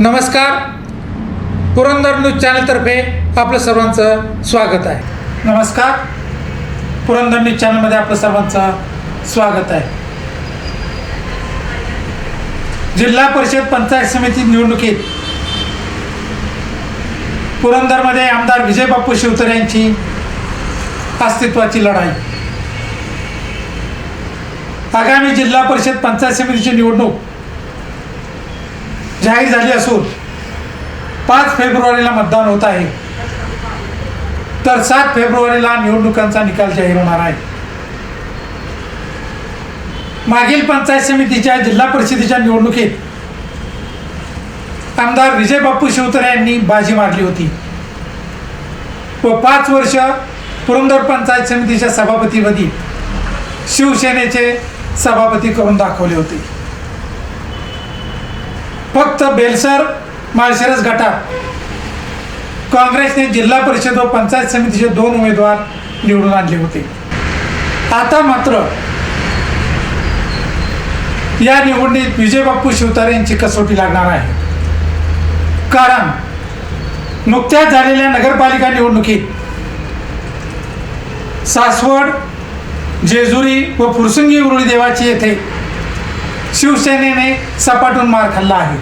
नमस्कार. पुरंदर न्यूज चॅनलतर्फे आपलं सर्वांचं स्वागत आहे. नमस्कार. पुरंदर न्यूज चॅनलमध्ये आपलं सर्वांचं स्वागत आहे. जिल्हा परिषद पंचायत समिती निवडणुकीत पुरंदरमध्ये आमदार विजय बापू शिवतर यांची अस्तित्वाची लढाई. आगामी जिल्हा परिषद पंचायत समितीची निवडणूक जाहीर झाली असून पाच फेब्रुवारीला मतदान होत आहे. तर सात फेब्रुवारीला निवडणुकांचा निकाल जाहीर होणार आहे. मागील पंचायत समितीच्या जिल्हा परिषदेच्या निवडणुकीत आमदार विजय बापू शिवतर यांनी बाजी मारली होती. व पाच वर्ष पुरंदर पंचायत समितीच्या सभापतीपदी शिवसेनेचे सभापती करून दाखवले होते. फक्त बेलसर माळशिरस गटात काँग्रेसने जिल्हा परिषद व पंचायत समितीचे दोन उमेदवार निवडून आणले होते. आता मात्र या निवडणुकीत विजय बाप्पू शिवतारे यांची कसोटी लागणार आहे. कारण नुकत्याच झालेल्या नगरपालिका निवडणुकीत सासवड जेजुरी व फुरसुंगी उरुळी देवाची येथे शिवसेनेने सपाटून मार खाल्ला आहे.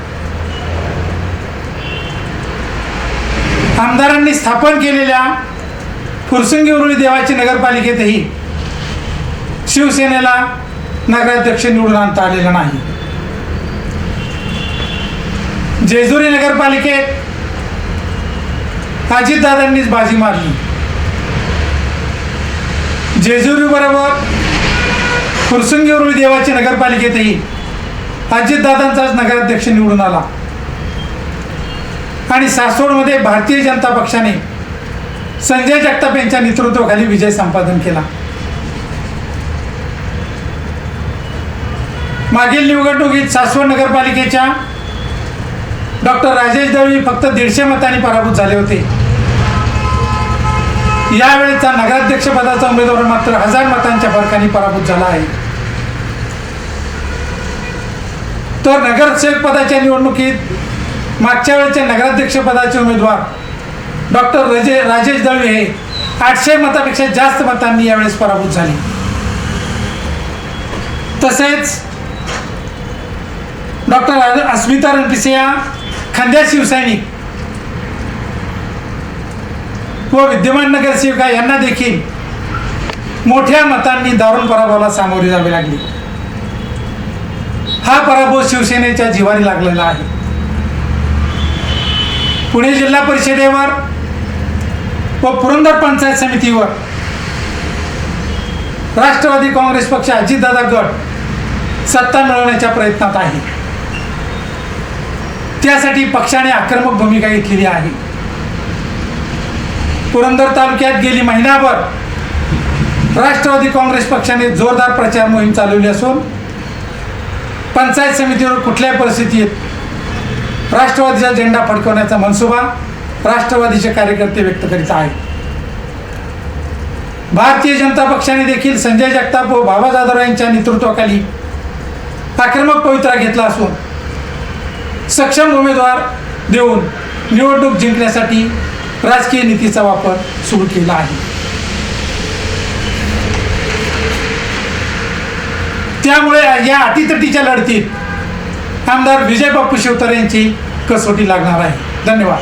आमदारांनी स्थापन केलेल्या फुरसुंगी उरुळी देवाची नगरपालिकेतही शिवसेनेला नगराध्यक्ष निवडून आणता आलेला नाही. जेजुरी नगरपालिकेत अजितदादांनीच बाजी मारली. जेजुरी बरोबर फुरसुंगी उरुळी देवाची नगरपालिकेतही अजितदादांचाच नगराध्यक्ष निवडून आला. आणि सासवडमध्ये भारतीय जनता पक्षाने संजय जगताप यांच्या नेतृत्वाखाली विजय संपादन केला. मागील निवडणुकीत सासवड नगरपालिकेच्या डॉक्टर राजेश दळवी फक्त दीडशे मतांनी पराभूत झाले होते. यावेळेचा नगराध्यक्षपदाचा उमेदवार मात्र हजार मतांच्या फरकाने पराभूत झाला आहे. तर नगरसेवक पदाच्या निवडणुकीत मागच्या वेळेच्या नगराध्यक्षपदाचे उमेदवार डॉक्टर रजे राजेश दळवे हे आठशे मतापेक्षा जास्त मतांनी यावेळेस पराभूत झाले. तसेच डॉक्टर अस्मिता रणपिसिया खांद्या शिवसैनिक व विद्यमान नगरसेविका यांना देखील मोठ्या मतांनी दारुण पराभवाला सामोरे जावे लागले. हा पराभव शिवसेनेच्या जीवाने लागलेला आहे. पुणे जिल्हा परिषदेवर व पुरंदर पंचायत समितीवर राष्ट्रवादी काँग्रेस पक्ष अजितदादा गट सत्ता मिळवण्याच्या प्रयत्नात आहे. त्यासाठी पक्षाने आक्रमक भूमिका घेतलेली आहे. पुरंदर तालुक्यात गेली महिनाभर राष्ट्रवादी काँग्रेस पक्षाने जोरदार प्रचार मोहीम चालवली असून पंचायत समितीवर कुठल्याही परिस्थितीत राष्ट्रवादीचा झेंडा फडकवण्याचा मनसुबा राष्ट्रवादीचे कार्यकर्ते व्यक्त करीत आहेत. भारतीय जनता पक्षाने देखील संजय जगताप व बाबा जाधव यांच्या नेतृत्वाखाली आक्रमक पवित्रा घेतला असून सक्षम उमेदवार देऊन निवडणूक जिंकण्यासाठी राजकीय नीतीचा वापर सुरू केला आहे. त्यामुळे या अटीतटीच्या लढतीत आमदार विजय बाप्पू शिवतर यांची कसोटी लागणार आहे. धन्यवाद.